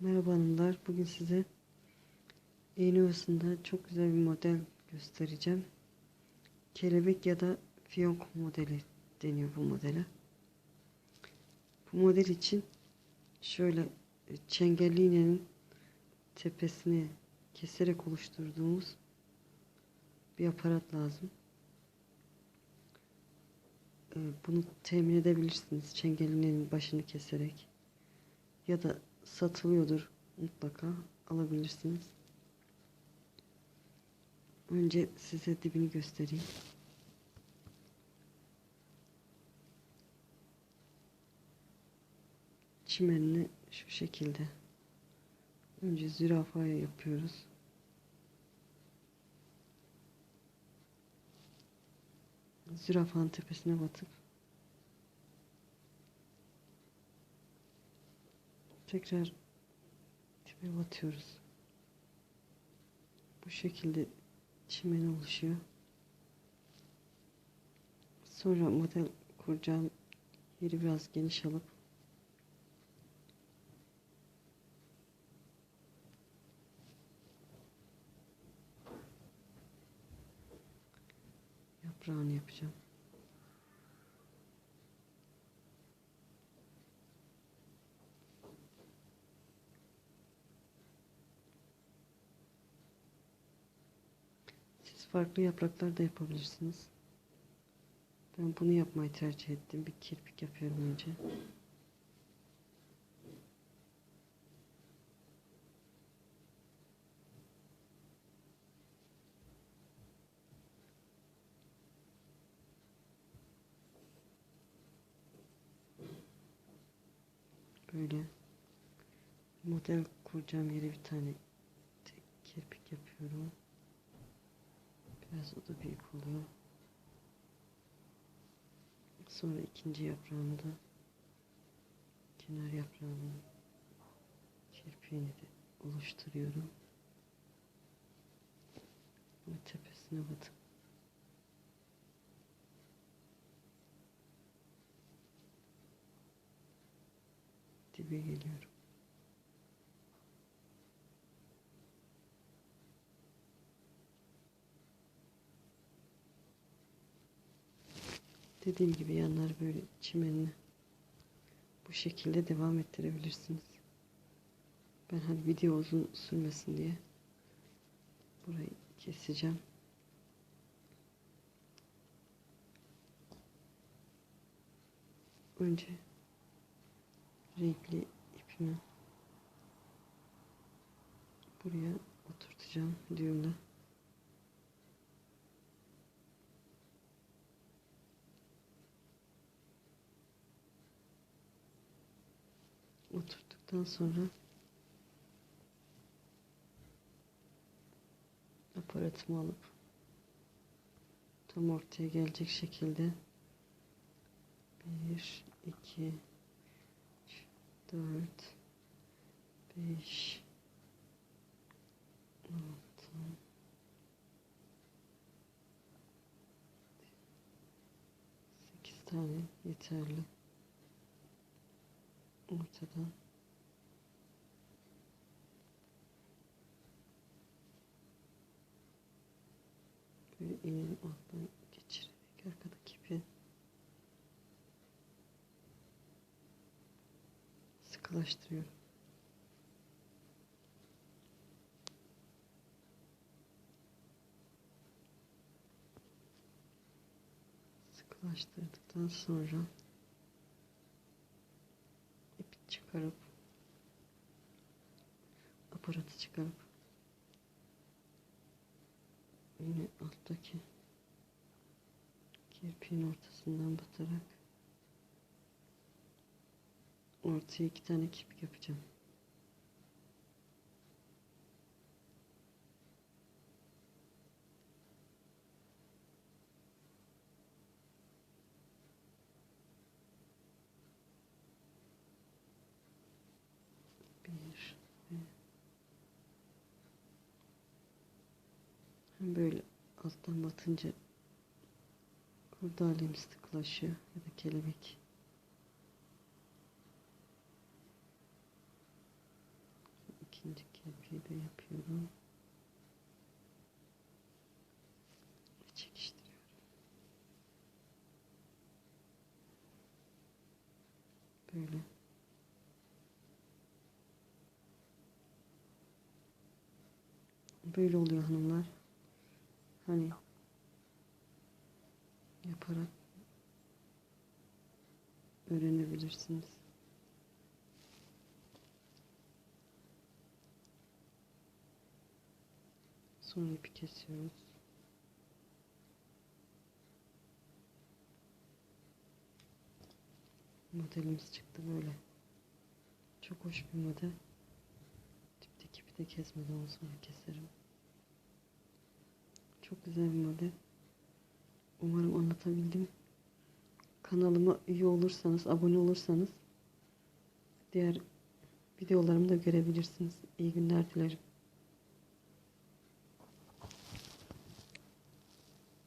Merhaba hanımlar. Bugün size iğne oyasında çok güzel bir model göstereceğim. Kelebek ya da fiyonk modeli deniyor bu modele. Bu model için şöyle e, çengelli iğnenin tepesini keserek oluşturduğumuz bir aparat lazım. E, Bunu temin edebilirsiniz çengelli iğnenin başını keserek ya da satılıyordur mutlaka alabilirsiniz. Önce size dibini göstereyim. Çimenini şu şekilde. Önce zürafaya yapıyoruz. Zürafanın tepesine batıp tekrar dibe batıyoruz. Bu şekilde çimen oluşuyor. Sonra model kuracağım yeri biraz geniş alıp yaprağını yapacağım. Farklı yapraklar da yapabilirsiniz. Ben bunu yapmayı tercih ettim. Bir kirpik yapıyorum önce. Böyle model kuracağım yere bir tane tek kirpik yapıyorum. Biraz o da büyük oluyor. Sonra ikinci yaprağını da kenar yaprağının kirpiğini de oluşturuyorum. Ve tepesine batıp dibe geliyorum. Dediğim gibi yanlar böyle çimenli. Bu şekilde devam ettirebilirsiniz. Ben hani video uzun sürmesin diye burayı keseceğim. Önce renkli ipimi buraya oturtacağım düğümle. Oturttuktan sonra aparatımı alıp tam ortaya gelecek şekilde 1 2 3 4 5 6 8 tane yeterli ortadan böyle iğnenin altından geçirerek arkadaki ipi sıkılaştırıyorum. Sıkılaştırdıktan sonra ipi çıkarıp aparatı çıkarıp alttaki kirpiğin ortasından batarak ortaya iki tane kirpik yapacağım. Bir ve böyle alttan batınca kurdalemiz sıklaşıyor ya da kelebek İkinci kirpiği de yapıyorum. Ve. Böyle. Böyle oluyor hanımlar. Hani yaparak öğrenebilirsiniz. Sonra ipi kesiyoruz. Modelimiz çıktı böyle. Çok hoş bir model. Dipteki ipi de kesmeden sonra keserim. Çok güzel bir model. Umarım anlatabildim. Kanalıma üye olursanız, abone olursanız diğer videolarımı da görebilirsiniz. İyi günler dilerim.